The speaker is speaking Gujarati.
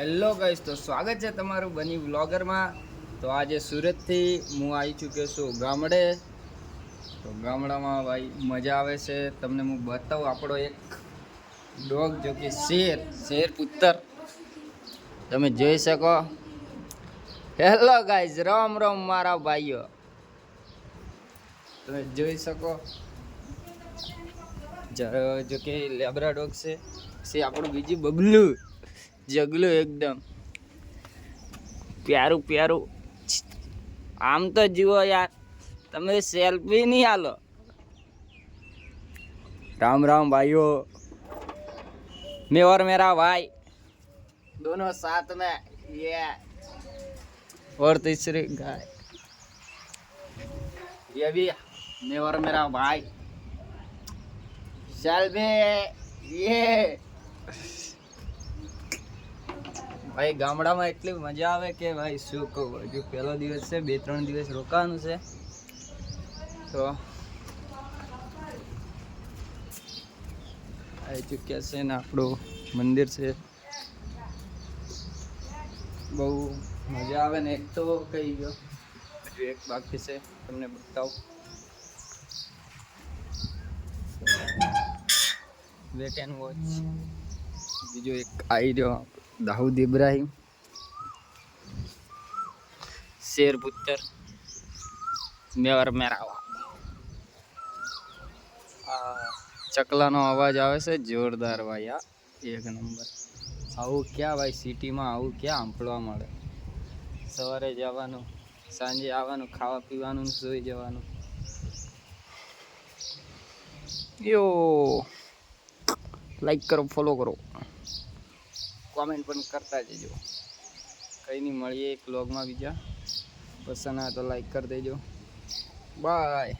હેલો ગાઈસ તો સ્વાગત છે તમારું બની વ્લોગરમાં. તો આજે સુરતથી હું આવી ચૂક્યો છું ગામડે. તો ગામડામાં ભાઈ મજા આવે છે. તમને હું બતાવું આપણો એક ડોગ જો કે શેર શેર પુત્તર. તમે જોઈ શકો. હેલો ગાઈસ રામ રામ મારા ભાઈઓ. તમે જોઈ શકો. જો કે લેબ્રા ડોગ છે. છે આપણું બીજું બબલું. જગલું એકદમ પ્યારું પ્યારું આમ તો જુઓ યાર તમે સેલ્ફી નહીં હાલો राम राम भाइयों मैं और मेरा भाई दोनों साथ में ये और तीसरी गाय ये भी मैं और मेरा भाई सेल्फी ये ભાઈ, ગામડામાં એટલી મજા આવે કે ભાઈ, શું કહું? હજુ પહેલો દિવસ છે, બે, ત્રણ દિવસ રોકાવાનું છે. તો આવી ચૂક્યા છે ને આપણું મંદિર છે. બહુ મજા આવે ને, એક તો કહી ગયો. હજુ એક બાકી છે, તમને બતાવું. વેટ એન્ડ વોચ બીજો એક આવી રહ્યો. દાઉદ ઇબ્રાહિમ શેર પુત્ર મેવર મેરાવા આ ચકલાનો અવાજ આવે છે જોરદાર ભાઈ આ એક નંબર આવું ક્યાં ભાઈ સિટીમાં આવું ક્યાં સાંભળવા મળે સવારે જવાનું સાંજે આવવાનું ખાવા પીવાનું ને સૂઈ જવાનું યો લાઈક કરો ફોલો કરો કોમેન્ટ પણ કરતા જજો. કંઈ નહીં, મળીએ એક વ્લોગમાં બીજા. પસંદ આવે તો લાઈક કરી દેજો. બાય